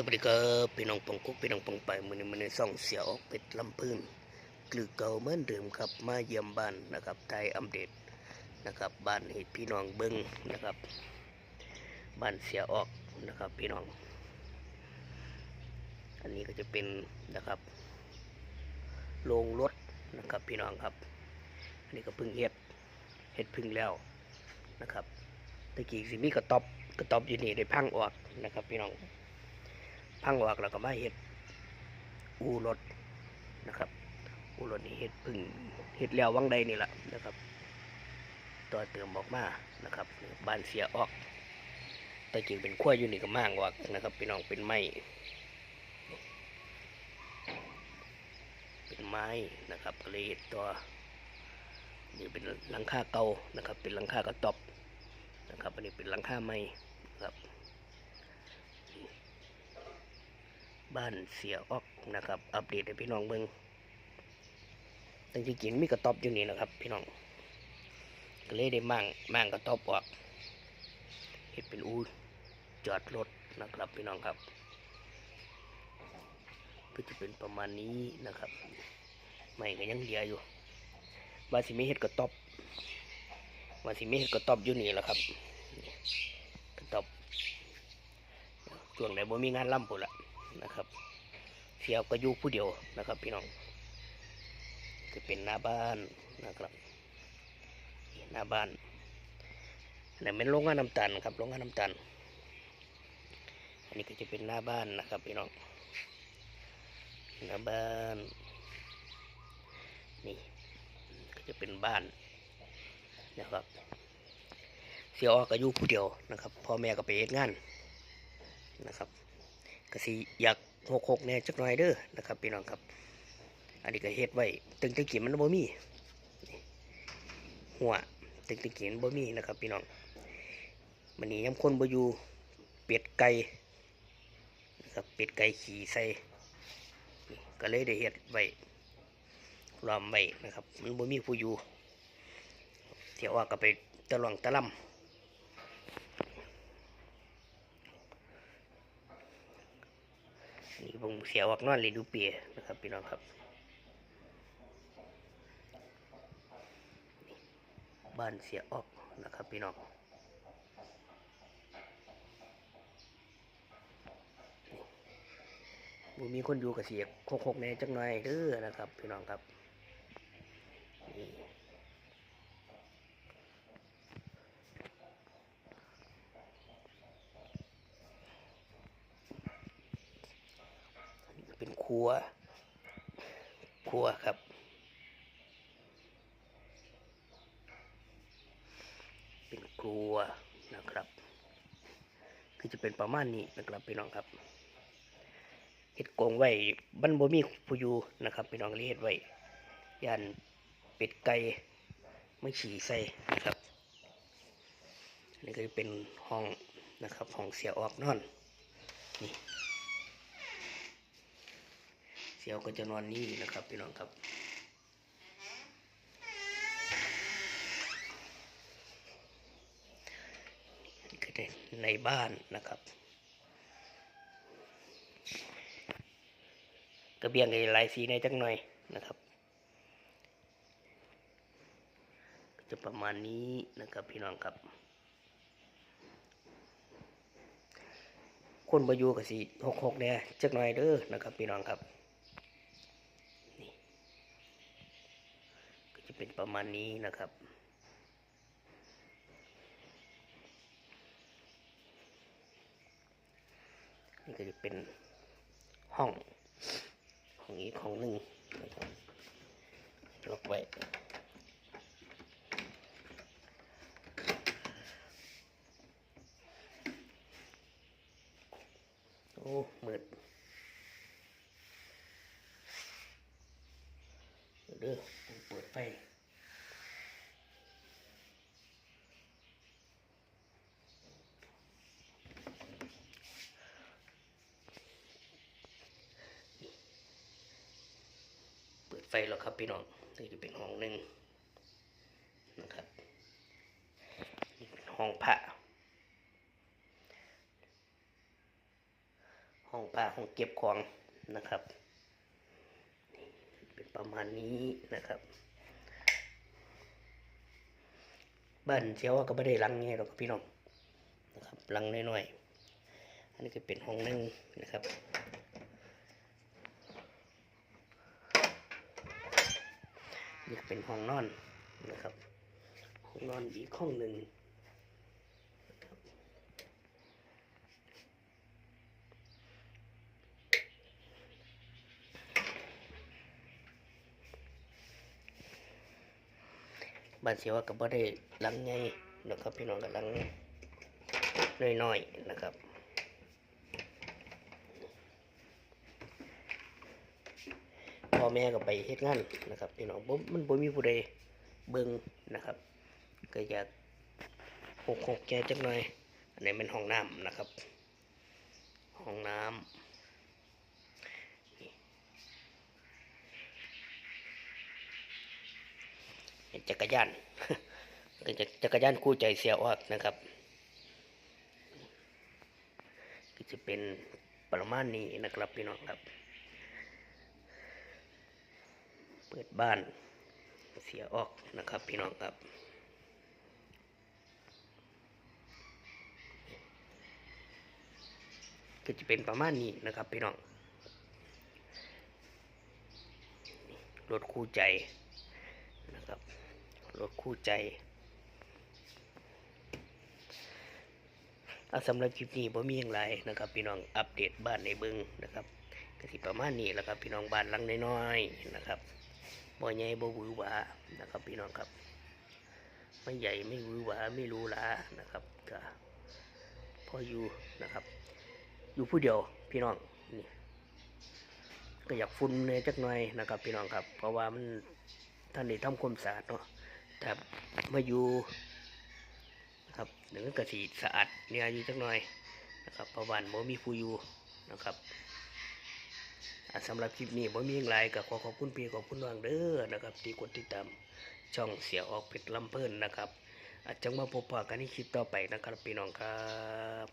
สวัสดีครับพี่น้องปองกุ๊กพี่น้องปองไปมือนี้มันนซ่องเสียออกเป็ดลำพื้นกลือเก่าเหมือนเดิมครับ มาเยี่ยมบ้านนะครับไทยอัปเดตนะครับ บ้านให้พี่น้องเบิ้งนะครับ บ้านเสียออกนะครับพี่น้อง อันนี้ก็จะเป็นนะครับโรงรถนะครับพี่น้องครับ อันนี้ก็พึ่งเฮ็ดเฮ็ดพึ่งแล้วนะครับตะกี้สิมีกระตอบกระตอบอยู่นี่ได้พังออกนะครับ พี่น้อง พังออกแล้วก็มาเฮ็ดอูรถนะครับอูรถนี่เฮ็ดพึ่งเฮ็ดแล้ววังใดนี่แหละนะครับต่อเติมออกมานะครับบานเสียออกแต่จริงเป็นขั้วอยู่นี่ก็มางออกนะครับพี่น้องเป็นไม้เป็นไม้นะครับก็เลยเฮ็ดตัวนี่เป็นหลังคาเก่านะครับ เป็นหลังคากระตอบนะครับอันนี้เป็นหลังคาไม้นะครับ บ้านเสียออกนะครับ อัปเดตให้พี่น้องเบิ่งตั้งที่กินมีกระต๊อบอยู่นี่นะครับ พี่น้องก็เลยได้มั่งมั่งกระต๊อบออกเห็ดเป็นอูจอดรถนะครับพี่น้องครับ ก็จะเป็นประมาณนี้นะครับไม่ก็ยังเหลืออยู่ว่าสิมีเห็ดกระต๊อบว่าสิมีเห็ดกระต๊อบอยู่นี่แหละครับกระต๊อบช่วงไหนบ่มีงานล่ำปุ่นละ นะครับ เสียวก็อยู่ผู้เดียวนะครับ พี่น้องจะเป็นหน้าบ้านนะครับ หน้าบ้านนนี้เป็นโรงงานน้ำตาลครับโรงงานน้ำตาลอันนี้ก็จะเป็นหน้าบ้านนะครับพี่น้องหน้าบ้านนี่ก็จะเป็นบ้านนะครับ เสียวก็อยู่ผู้เดียวนะครับพ่อแม่ก็ไปเฮ็ดงานนะครับ ก็สิอยากหกหกแน่จักหน่อยเด้อนะครับพี่น้องครับ อันนี้ก็เฮ็ดไว้ตึงตึงกินมันบ่มีนี่หัวตึงตึงกินบ่มีนะครับพี่น้องมันนี้ยำคนบ่อยู่เป็ดไก่นะครับเป็ดไก่ขี่ใส่ก็เลยได้เฮ็ดไว้ล้อมไว้นะครับ มันบ่มีผู้อยู่เที่ยวว่าก็ไปตะลองตะล่ำ นี่ ผมเสียออกนอนเลยดูเปียนะครับพี่น้องครับ บ้านเสียออกนะครับพี่น้องบ่มีคนอยู่กับเสียโคกๆแน่จักหน่อยเด้อนะครับ พี่น้องครับนี่ เป็นครัวครัวครับ เป็นครัวนะครับ คือจะเป็นประมาณนี้นะครับพี่น้องครับเห็ดโกงไว้บันบ่มีผู้อยู่นะครับพี่น้องเรียกไว้ยันเป็ดไก่ไม่ฉี่ใส่นะครับนี่ก็จะเป็นห้องนะครับห้องเสียออกนอนนี่ เสียวก็จะนอนนี่นะครับพี่น้องครับในบ้านนะครับกระเบียงก็จะลายสีในจังหน่อยนะครับ จะประมาณนี้นะครับพี่น้องครับ คนบาอยู่กับสีหกหกเนี่ยจักหน่อยเด้อนะครับพี่น้องครับ นี่ก็จะเประมาณนี้นะครับนี่ก็จะเป็นห้องห้องอีกห้องหนึ่งนะครับล็อกไว้โอ้มืดเด้อเปิดไฟ ไฟแล้วครับพี่น้องนี่จะเป็นห้องหนึ่งนะครับห้องพระห้องผ้าห้องเก็บของนะครับนี่เป็นประมาณนี้นะครับบ้านเชียวก็ไม่ได้ลังไงหรอกกับพี่น้องนะครับลังน้อยๆอันนี้ก็เป็นห้องหนึงนะครับ นี่ก็เป็นห้องนอนนะครับ ห้องนอนอีกห้องหนึ่งบ้านเสียวก็บ่ได้หลังใหญ่นะครับพี่น้องกับหลังน้อยๆนะครับ พ่อแม่ก็ไปเฮ็ดงานนะครับพี่น้องมันบ่มีผู้ใดเบิ่งนะครับ ก็อยากหกหกใจจักหน่อยอันนี้เป็นห้องน้ำนะครับ ห้องน้ำจักรยานจะจักรยานคู่ใจเสียออกนะครับก็จะเป็นประมาณนี้นะครับพี่น้องครับ เปิดบ้าน เสียออกนะครับพี่น้องครับ ก็จะเป็นประมาณนี้นะครับพี่น้องรถคู่ใจนะครับรถคู่ใจเอาสำหรับคลิปนี้ผมมีอย่างไรนะครับพี่น้องอัปเดตบ้านในบึงนะครับก็สิประมาณนี้แหละครับพี่น้องบ้านหลังน้อยๆนะครับ บ่ใหญ่บ่หวือหวานะครับพี่น้องครับไม่ใหญ่ไม่หวือหวาไม่รู้หลานะครับก็พออยู่นะครับ อยู่ผู้เดียวพี่น้องนี่ก็อยากฟุ้นเนื้อจักหน่อยนะครับพี่น้องครับ เพราะว่ามันท่านได้ทำความสะอาดเนาะแต่มาอยู่นะครับหนึ่งก็สีสะอาดเนี่ยอยู่จักหน่อยนะครับเพระว่าบ่มีผู้อยู่นะครับ สำหรับคลิปนี้ผมมีอย่างไรก็ขอขอบคุณพี่ขอบคุณน้องเด้อนะครับที่กดติดตามช่องเสียออกเพชรลำเพิ่นนะครับอาจจะมาพบปะกันในคลิปต่อไปนะครับพี่น้องครับ